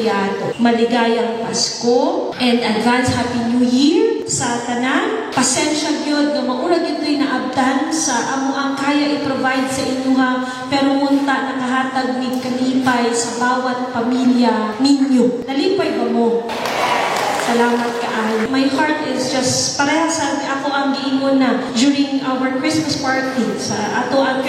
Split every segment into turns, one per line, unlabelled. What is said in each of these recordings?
empleyado. Maligayang Pasko and advance Happy New Year sa tanan. Pasensya gyud nga maurag ito'y naabtan sa amo ang kaya i-provide sa inyo ha, pero munta nakahatag mig kalipay sa bawat pamilya ninyo. Nalipay ba mo? Salamat kaayo. My heart is just parehas ako ang giingon na during our Christmas party sa ato ang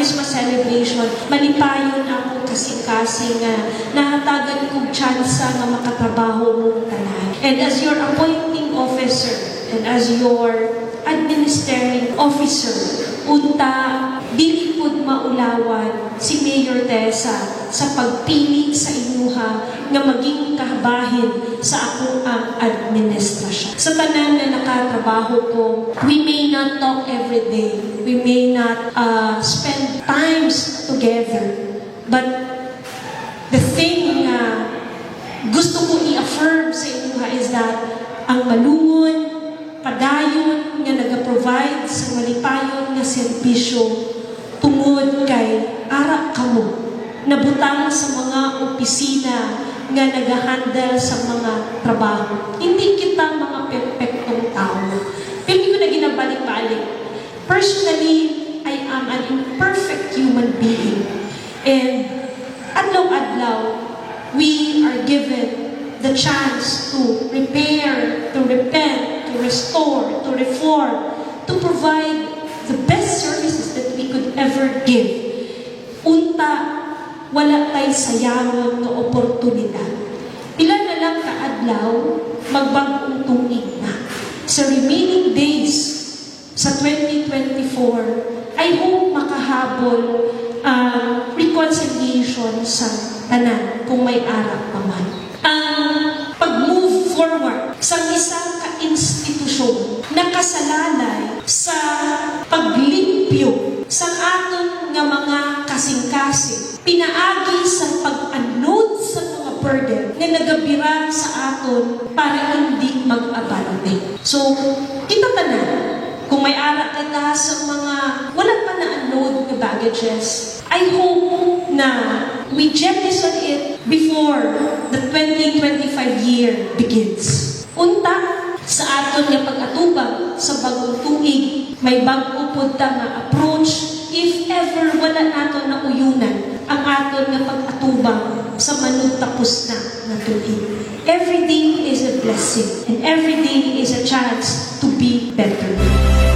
Celebration malipayon ako kasi-kasi nga nahatagan kong tsansa nga makatrabaho mong tanan. And as your appointing officer and as your administering officer, unta dili maulawan si Mayor Tessa sa pagpili sa inyuha nga maging kahabahin sa akong ang administrasyon. Sa tanan na nakatrabaho ko, we may not talk every day. We may not uh, spend times together. But the thing na gusto ko i-affirm sa inyuha is that ang malungon, padayon nga nag-provide sa malipayon nga serbisyo tungod kay ara kamo nabutang sa mga opisina nga nagahandle sa mga trabaho. Hindi kita mga na ginabalik-balik. Personally, I am an imperfect human being. And adlaw-adlaw, we are given the chance to repair, to repent, to restore, to reform, to provide the best services that we could ever give. Unta, wala tay sayangon nga oportunidad. Pila na lang kaadlaw, magbagong tuig na. Sa remaining sa 2024, I hope makahabol ang reconciliation sa tanan kung may ara pa man. Ang pag-move forward sa isang ka-institusyon na kasalalay sa paglimpyo sa aton nga mga kasing-kasing pinaagi sa pag-unload sa mga burden na nagabira sa aton para hindi mag-abante. So, ta sa mga wala pa na-unload nga baggages, I hope na we jettison it before the 2025 year begins. Unta, sa aton nga pag-atubang sa bagong tuig, may bago po ta nga approach if ever wala nato na uyunan ang aton nga pag-atubang sa manutapos na na tuig. Every day is a blessing and every day is a chance to be better.